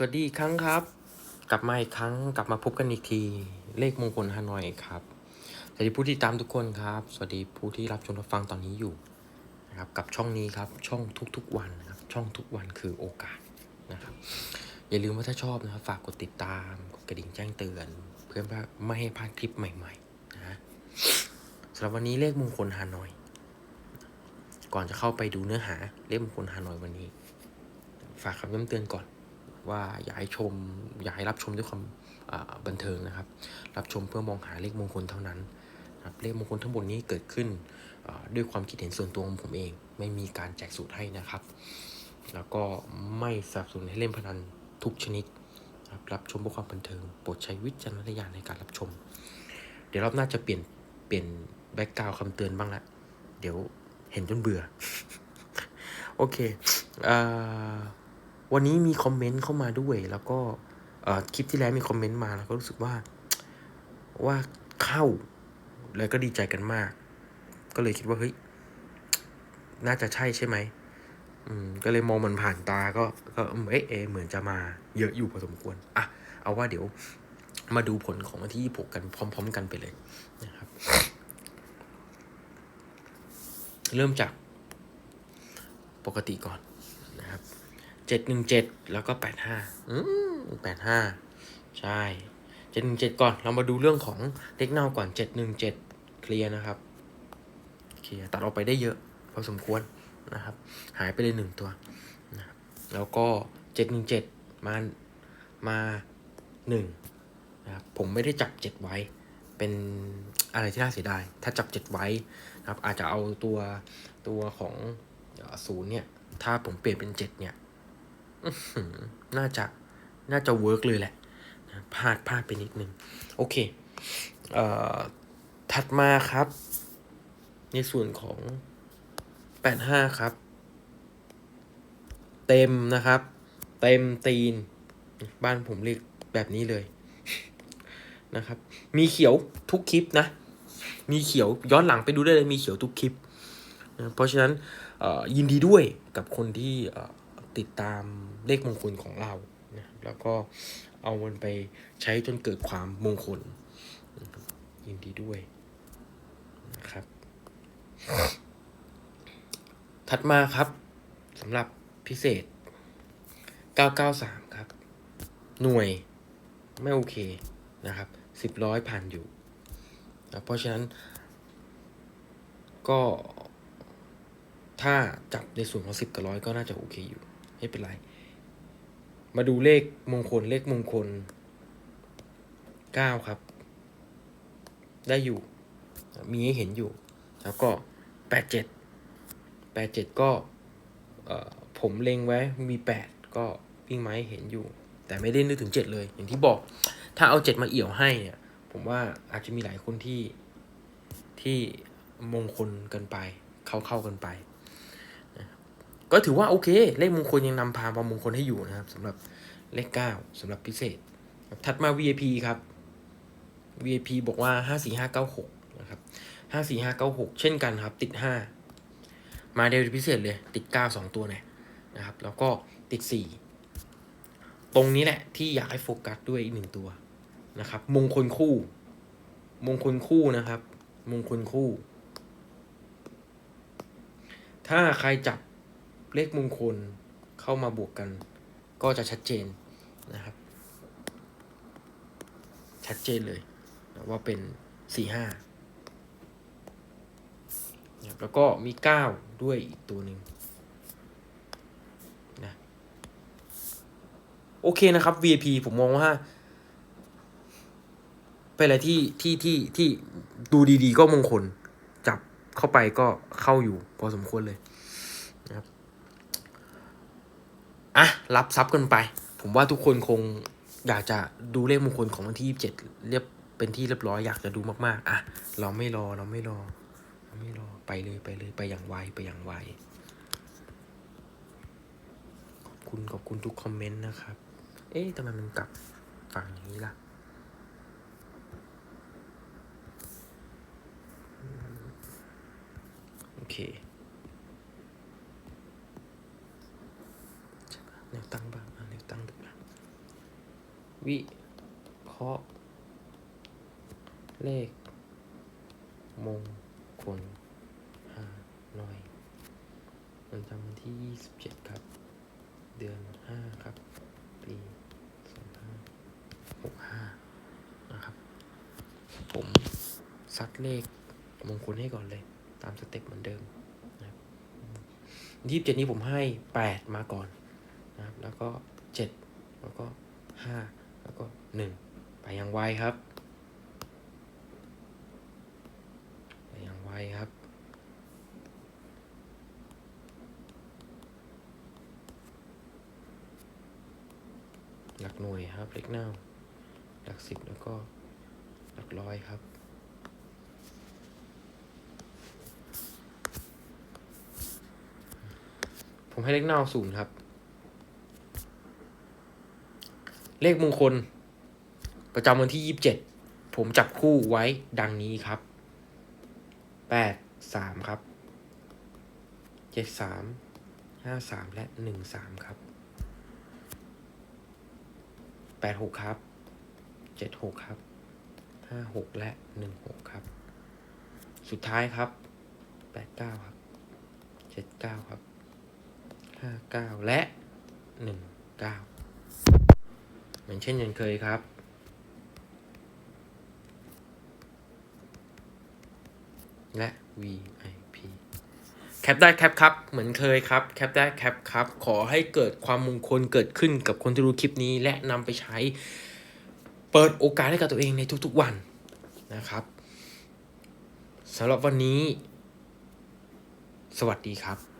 สวัสดีอีกครั้งครับ กลับมาอีกครั้งกลับมาพบกันอีกที เลขมงคลฮานอยครับสวัสดีผู้ที่ตามทุกคนครับ สวัสดีผู้ที่รับชมรับฟังตอนนี้อยู่นะครับกับช่องนี้ครับช่องทุกๆวันนะครับช่องทุกวันคือโอกาสนะครับ อย่าลืมว่าถ้าชอบนะครับฝากกดติดตามกดกระดิ่งแจ้งเตือน เพื่อไม่ให้พลาดคลิปใหม่ๆนะสำหรับวันนี้เลขมงคลฮานอย ก่อนจะเข้าไปดูเนื้อหาเลขมงคลฮานอยวันนี้ ฝากคำย้ำเตือนก่อน ว่าอยากให้ชมอยากให้รับชมด้วยความบันเทิงนะครับ รับชมเพื่อมองหาเลขมงคลเท่านั้นนะครับเลขมงคลทั้งหมดนี้เกิดขึ้นด้วยความคิดเห็นส่วนตัวของผมเอง ไม่มีการแจกสูตรให้นะครับ แล้วก็ไม่สนับสนุนให้เล่นพนันทุกชนิดนะครับรับชมเพื่อความบันเทิงโปรดใช้วิจารณญาณในการรับชม เดี๋ยวรอบหน้าจะเปลี่ยนเปลี่ยนแบ็กกราวคำเตือนบ้างละเดี๋ยวเห็นจนเบื่อ โอเคเอ่อ วันนี้มีคอมเมนต์เข้ามาด้วย แล้วก็คลิปที่แล้วมีคอมเมนต์มาแล้วก็รู้สึกว่าว่าเข้า แล้วก็ดีใจกันมาก ก็เลยคิดว่าเฮ้ยน่าจะใช่ใช่ไหมอืมก็เลยมองมันผ่านตาก็ก็เอ๊ะเอเหมือนจะมาเยอะอยู่พอสมควรอะเอาว่าเดี๋ยวมาดูผลของวันที่ 26 กันพร้อม ๆ กันไปเลยนะครับ เริ่มจากปกติก่อน เจ็ดหนึ่งเจ็ดแล้วก็แปดห้าอืมแปดห้าใช่เจ็ดหนึ่งเจ็ดก่อน เรามาดูเรื่องของเล็กเน่าก่อนเจ็ดหนึ่งเจ็ดเคลียร์นะครับเคลียร์ตัดออกไปได้เยอะพอสมควรนะครับ หายไปเลยหนึ่งตัวนะครับแล้วก็เจ็ดหนึ่งเจ็ดมามาหนึ่งนะครับผมไม่ได้จับเจ็ดไว้ เป็นอะไรที่น่าเสียดาย ถ้าจับเจ็ดไว้นะครับอาจจะเอาตัวตัวของศูนย์เนี่ย ถ้าผมเปลี่ยนเป็นเจ็ดเนี่ย น่าจะ น่าจะเวิร์กเลยแหละพลาดพลาดไปนิดนึง โอเค เอ่อ ถัดมาครับ ในส่วนของแปดห้าครับ เต็มนะครับ เต็มตีน บ้านผมเรียกแบบนี้เลยนะครับ มีเขียวทุกคลิปนะ มีเขียวย้อนหลังไปดูได้เลยมีเขียวทุกคลิปนะเพราะฉะนั้นยินดีด้วยกับคนที่ ติดตามเลขมงคลของเรานะแล้วก็เอามันไปใช้จนเกิดความมงคล ยินดีด้วยนะครับ ถัดมาครับสำหรับพิเศษ 993 ครับ หน่วยไม่โอเคนะครับสิบร้อยผ่านอยู่นะเพราะฉะนั้น ก็ถ้าจับในส่วนของสิบกับร้อยก็น่าจะโอเคอยู่ ไม่เป็นไร มาดูเลขมงคลเลขมงคลเก้าครับ ได้อยู่ มีให้เห็นอยู่ แล้วก็แปดเจ็ดแปดเจ็ดก็ผมเล็งไว้มีแปดก็วิ่งไม้เห็นอยู่ แต่ไม่ได้นึกถึงเจ็ดเลย อย่างที่บอก ถ้าเอาเจ็ดมาเอี่ยวให้เนี่ย ผมว่าอาจจะมีหลายคนที่ที่มงคลกันไป เข้าเข้ากันไป ก็ถือว่าโอเค เลขมงคลยังนำพาความมงคลให้อยู่นะครับสำหรับเลขเก้าสำหรับพิเศษ ถัดมา VIP ครับ VIP บอกว่าห้าสี่ห้าเก้าหกนะครับห้าสี่ห้าเก้าหกเช่นกันครับ ติดห้ามาเดลพิเศษเลย ติดเก้าสองตัวเนี่ยนะครับ แล้วก็ติดสี่ตรงนี้แหละที่อยากให้โฟกัสด้วยอีกหนึ่งตัวนะครับ มงคลคู่ มงคลคู่นะครับ มงคลคู่ ถ้าใครจับ เลขมงคลเข้ามาบวกกัน ก็จะชัดเจนนะครับ ชัดเจนเลยนะว่าเป็นสี่ห้าแล้วก็มีเก้าด้วยอีกตัวหนึ่งนะโอเคนะครับ VIP ผมมองว่าเป็นอะไรที่ที่ที่ที่ดูดีๆ ก็มงคล จับเข้าไปก็เข้าอยู่พอสมควรเลยนะครับ อะรับทรัพย์กันไป ผมว่าทุกคนคงอยากจะดูเลขมงคลของวันที่ยี่สิบเจ็ดเรียบเป็นที่เรียบร้อยอยากจะดูมากๆ อะ เราไม่รอเราไม่รอเราไม่รอไปเลยไปเลยไปอย่างไวไปอย่างไวขอบคุณขอบคุณทุกคอมเมนต์นะครับ เอ๊ะทำไมมันกลับฝั่งอย่างนี้ล่ะโอเคใช่ปะ แนวตั้งบ้างอะแนวตั้งดูนะวิเคราะห์เลข มงคลฮานอยประจำวันที่ 27 ครับ เดือน 5 ครับ ปี2565 นะครับ ผมซัดเลขมงคลให้ก่อนเลย ตามสเต็ปเหมือนเดิมนะครับยี่สิบเจ็ดนี้ผมให้แปดมาก่อน นะครับ แล้วก็เจ็ดแล้วก็ห้าแล้วก็หนึ่งไปย่างไวครับ ไปย่างไวครับ หลักหน่วยครับเล็กเน่าหลักสิบแล้วก็หลักร้อยครับผมให้เลขเน่าศูนย์ครับ เลขมงคล ประจำวันที่ยี่สิบเจ็ดผมจับคู่ไว้ดังนี้ครับแปดสามครับเจ็ดสามห้าสามและหนึ่งสามครับแปดหกครับเจ็ดหกครับห้าหกและหนึ่งหกครับ สุดท้ายครับแปดเก้าครับเจ็ดเก้าครับห้าเก้าและหนึ่งเก้า เหมือนเช่นยังเคยครับ และ VIP แคปได้แคปครับ เหมือนเคยครับ แคปได้แคปครับ ขอให้เกิดความมงคลเกิดขึ้นกับคนที่ดูคลิปนี้ และนำไปใช้ เปิดโอกาสให้กับตัวเองในทุกๆวันนะครับสำหรับวันนี้ สวัสดีครับ